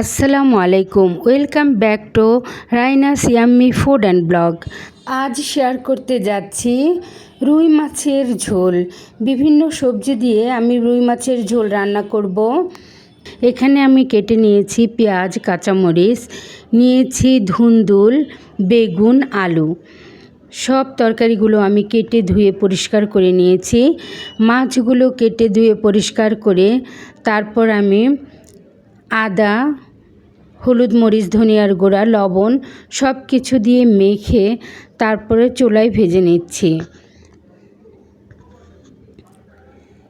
আসসালামু আলাইকুম। Welcome back to Raina Siammi food and blog. আজ শেয়ার করতে যাচ্ছি রুই মাছের ঝোল। বিভিন্ন সবজি দিয়ে আমি রুই মাছের ঝোল রান্না করব। এখানে আমি কেটে নিয়েছি পেঁয়াজ, কাঁচামরিচ, নিয়েছি ধুন্দুল, বেগুন, আলু। সব তরকারিগুলো আমি কেটে ধুয়ে পরিষ্কার করে নিয়েছি। মাছগুলো কেটে ধুয়ে পরিষ্কার করে তারপর আমি আদা, হলুদ মরিচ, ধনিয়ার গুঁড়া, লবণ সব কিছু দিয়ে মেখে তারপরে চুলায় ভেজে নিচ্ছি।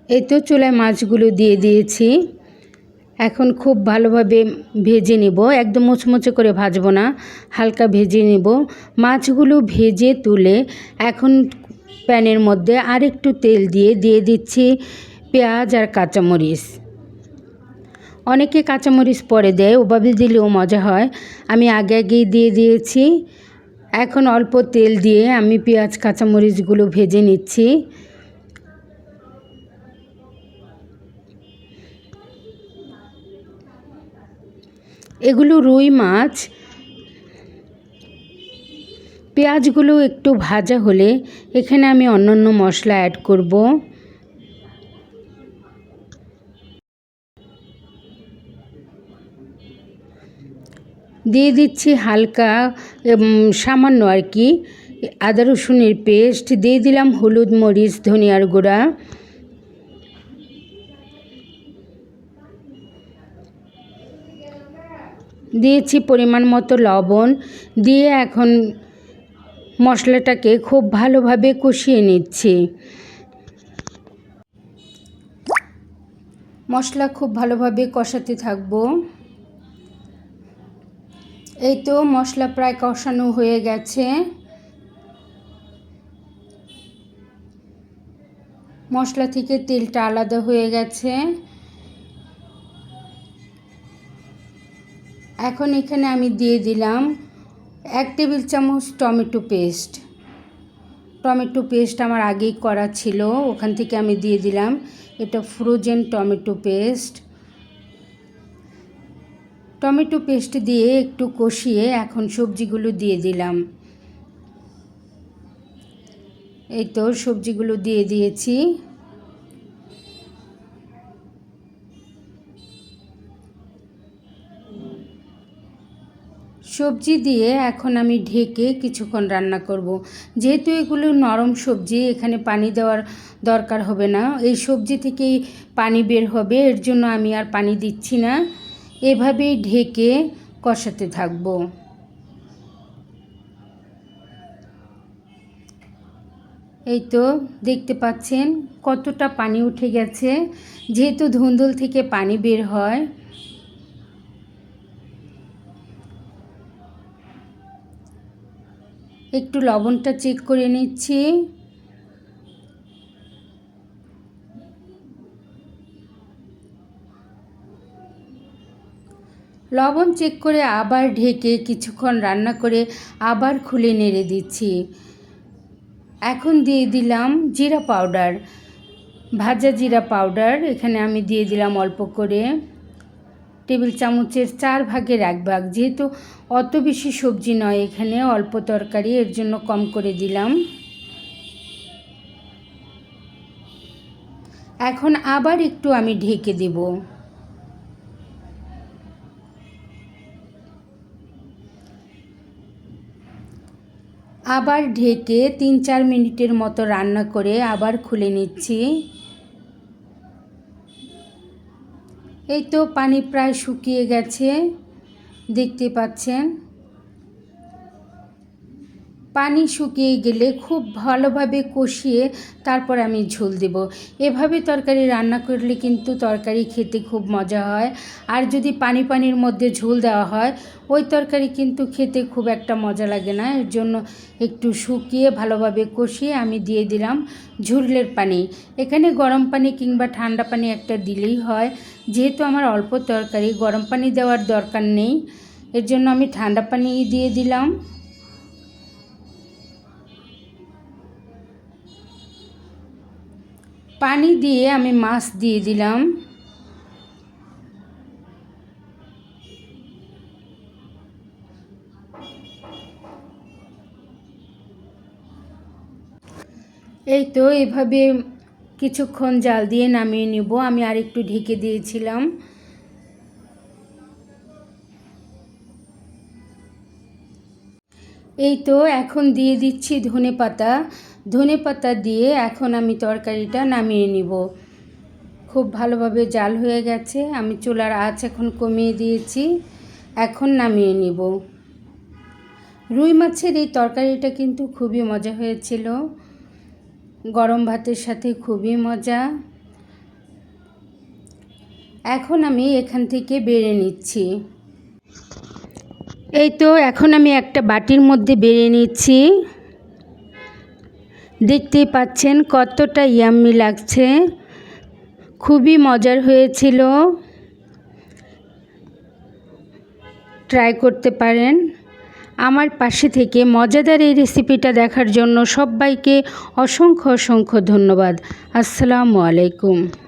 এই তো চুলায় মাছগুলো দিয়ে দিয়েছি। এখন খুব ভালোভাবে ভেজে নেব। একদম মুচমুচে করে ভাজবো না, হালকা ভেজে নেব। মাছগুলো ভেজে তুলে এখন প্যানের মধ্যে আরেকটু তেল দিয়ে দিয়ে দিচ্ছি পেঁয়াজ আর কাঁচামরিচ। অনেকে কাঁচামরিচ পরে দেয়, ওভাবে দিলেও মজা হয়। আমি আগে আগেই দিয়ে দিয়েছি। এখন অল্প তেল দিয়ে আমি পেঁয়াজ, কাঁচামরিচগুলো ভেজে নিচ্ছি। এগুলো রুই মাছ। পেঁয়াজগুলো একটু ভাজা হলে এখানে আমি অন্যান্য মশলা অ্যাড করব। দিয়ে দিচ্ছি হালকা সামান্য আর কি। আদা রসুনের পেস্ট, দিয়ে দিলাম হলুদ মরিচ, ধনিয়ার গুঁড়া। দিয়েছি পরিমাণ মতো লবণ। দিয়ে এখন মশলাটাকে খুব ভালোভাবে কষিয়ে নিচ্ছি। মশলা খুব ভালোভাবে কষাতে থাকব। এই তো মশলা প্রায় কষানো হয়ে গেছে। মশলা থেকে তেলটা আলাদা হয়ে গেছে। এখন এখানে আমি দিয়ে দিলাম এক টেবিল চামচ টমেটো পেস্ট। টমেটো পেস্ট আমার আগেই করা ছিল, ওখান থেকে আমি দিয়ে দিলাম। এটা frozen tomato paste. Tomato paste দিয়ে একটু কষিয়ে এখন সবজিগুলো দিয়ে দিলাম। এই তো সবজিগুলো দিয়ে দিয়েছি। সবজি দিয়ে এখন আমি ঢেকে কিছুক্ষণ রান্না করব। যেহেতু এগুলো নরম সবজি, এখানে পানি দেওয়ার দরকার হবে না। এই সবজি থেকেই পানি বের হবে, এর জন্য আমি আর পানি দিচ্ছি না। এভাবেই ঢেকে কষাতে থাকব। এই তো দেখতে পাচ্ছেন কতটা পানি উঠে গেছে। যেহেতু ধুন্দুল থেকে পানি বের হয়, একটু লবণটা চেক করে নিচ্ছি। লবণ চেক করে আবার ঢেকে কিছুক্ষণ রান্না করে আবার খুলে নেড়ে দিচ্ছি। এখন দিয়ে দিলাম জিরা পাউডার। ভাজা জিরা পাউডার, এখানে আমি দিয়ে দিলাম অল্প করে। টেবিল চামচের চার ভাগের এক ভাগ, যেহেতু অত বেশি সবজি নয় এখানে, অল্প তরকারি, এর জন্য কম করে দিলাম। এখন আবার একটু আমি ঢেকে দেবো। আবার ঢেকে তিন চার মিনিটের মতো রান্না করে আবার খুলে নিচ্ছি। এই তো পানি প্রায় শুকিয়ে গেছে, দেখতে পাচ্ছেন। পানি শুকিয়ে গেলে খুব ভালোভাবে কষিয়ে তারপর আমি ঝোল দেব। এভাবে তরকারি রান্না করলে কিন্তু তরকারি খেতে খুব মজা হয়। আর যদি পানি পানির মধ্যে ঝোল দেওয়া হয়, ওই তরকারি কিন্তু খেতে খুব একটা মজা লাগে না। এর জন্য একটু শুকিয়ে ভালোভাবে কষিয়ে আমি দিয়ে দিলাম ঝুরলের পানি। এখানে গরম পানি কিংবা ঠান্ডা পানি একটা দিলেই হয়। যেহেতু আমার অল্প তরকারি, গরম পানি দেওয়ার দরকার নেই। এর জন্য আমি ঠান্ডা পানি দিয়ে দিলাম। পানি দিয়ে আমি মাছ দিয়ে দিলাম। এই তো এভাবে কিছুক্ষণ জাল দিয়ে নামিয়ে নিব। আমি আর একটু ঢেকে দিয়েছিলাম। এই তো এখন দিয়ে দিচ্ছি ধনে পাতা ধনে পাতা দিয়ে এখন আমি তরকারিটা নামিয়ে নিব। খুব ভালোভাবে জাল হয়ে গেছে, আমি চুলার আঁচ এখন কমিয়ে দিয়েছি, এখন নামিয়ে নিব। রুই মাছের এই তরকারিটা কিন্তু খুবই মজা হয়েছিল। গরম ভাতের সাথে খুবই মজা। এখন আমি এখান থেকে বেড়ে নিচ্ছি। এই তো, এখন আমি একটা বাটির মধ্যে বেড়ে নিচ্ছি। দেখতেই পাচ্ছেন কতটা ইয়াম্মি লাগছে। খুবই মজার হয়েছিল। ট্রাই করতে পারেন। আমার পাশে থেকে মজাদার এই রেসিপিটা দেখার জন্য সবাইকে অসংখ্য অসংখ্য ধন্যবাদ। আসসালামু আলাইকুম।